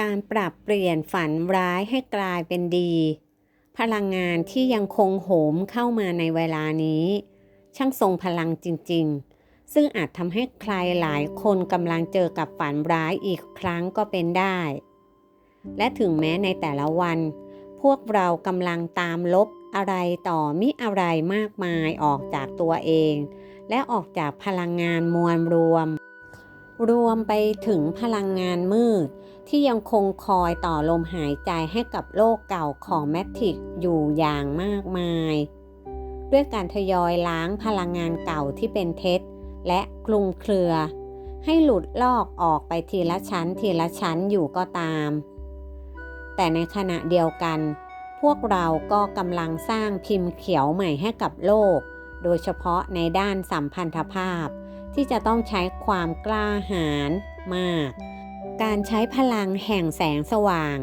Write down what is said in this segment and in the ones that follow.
การปรับเปลี่ยนฝันร้ายให้กลายเป็นดี พลังงานที่ยังคงโหมเข้ามาในเวลานี้ ช่างทรงพลังจริง ๆ ซึ่งอาจทำให้ใครหลายคนกำลังเจอกับฝันร้ายอีกครั้งก็เป็นได้ และถึงแม้ในแต่ละวัน พวกเรากำลังตามลบอะไรต่อมิอะไรมากมายออกจากตัวเอง และออกจากพลังงานมวลรวม รวมไปถึงพลังงานมืด ที่ยังคงคอยต่อลมหายใจให้กับโลกเก่าของแมทริกอยู่อย่างมากมาย ด้วยการทยอยล้างพลังงานเก่าที่เป็นเท็จ และคลุมเครือ ให้หลุดลอกออกไปทีละชั้นทีละชั้นอยู่ก็ตาม แต่ในขณะเดียวกัน พวกเราก็กำลังสร้างพิมพ์เขียวใหม่ให้กับโลก โดยเฉพาะในด้านสัมพันธภาพที่จะต้องใช้ความกล้าหาญมาก การใช้พลังแห่งแสงสว่าง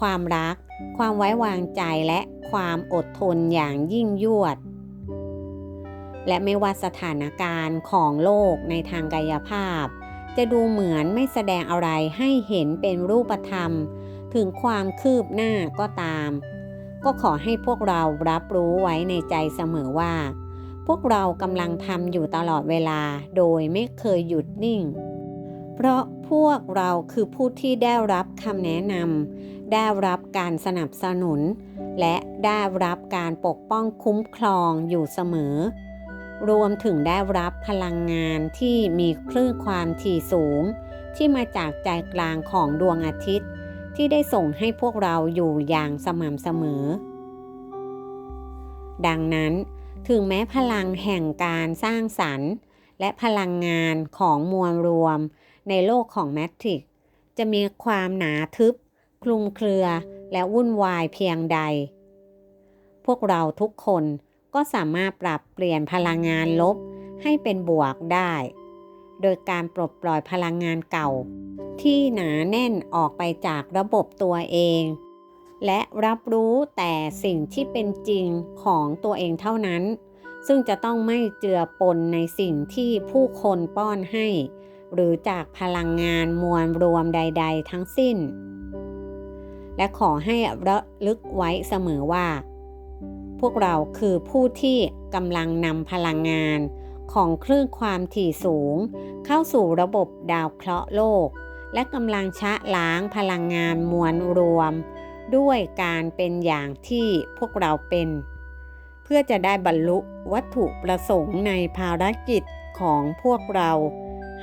ความรัก ความไว้วางใจและความอดทนอย่างยิ่งยวด และไม่ว่าสถานการณ์ของโลกในทางกายภาพ จะดูเหมือนไม่แสดงอะไรให้เห็นเป็นรูปธรรม ถึงความคืบหน้าก็ตาม ก็ขอให้พวกเรารับรู้ไว้ในใจเสมอว่า พวกเรากำลังทำอยู่ตลอดเวลาโดยไม่เคยหยุดนิ่ง เพราะพวกเราคือผู้ที่ได้รับคำแนะนำได้รับการสนับสนุน และได้รับการปกป้องคุ้มครองอยู่เสมอ รวมถึงได้รับพลังงานที่มีคลื่นความถี่สูง ที่มาจากใจกลางของดวงอาทิตย์ ที่ได้ส่งให้พวกเราอยู่อย่างสม่ำเสมอ ดังนั้นถึงแม้พลังแห่งการสร้างสรรค์ และพลังงานของมวลรวม ในโลกของแมทริกจะมีความหนาทึบ คลุมเครือและวุ่นวายเพียงใด พวกเราทุกคนก็สามารถปรับเปลี่ยนพลังงานลบให้เป็นบวกได้ โดยการปลดปล่อยพลังงานเก่า ที่หนาแน่นออกไปจากระบบตัวเอง และรับรู้แต่สิ่งที่เป็นจริงของตัวเองเท่านั้น ซึ่งจะต้องไม่เจือปนในสิ่งที่ผู้คนป้อนให้ หรือจากพลังงานมวลรวมใด ๆ ทั้งสิ้น และขอให้ระลึกไว้เสมอว่า พวกเราคือผู้ที่กำลังนำพลังงานของคลื่นความถี่สูง เข้าสู่ระบบดาวเคราะห์โลก และกำลังชะล้างพลังงานมวลรวม ด้วยการเป็นอย่างที่พวกเราเป็น เพื่อจะได้บรรลุวัตถุประสงค์ในภารกิจของพวกเรา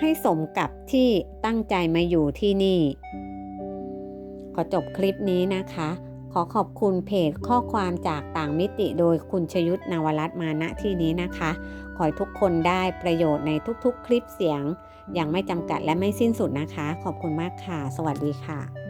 ให้สมกับที่ตั้งใจมาอยู่ที่นี่ ขอจบคลิปนี้นะคะ ขอขอบคุณเพจข้อความจากต่างมิติโดยคุณชยุทธนวรัตน์มาณที่นี้นะคะ ขอให้ทุกคนได้ประโยชน์ในทุกๆ คลิปเสียง อย่างไม่จำกัดและไม่สิ้นสุดนะคะ ขอบคุณมากค่ะ สวัสดีค่ะ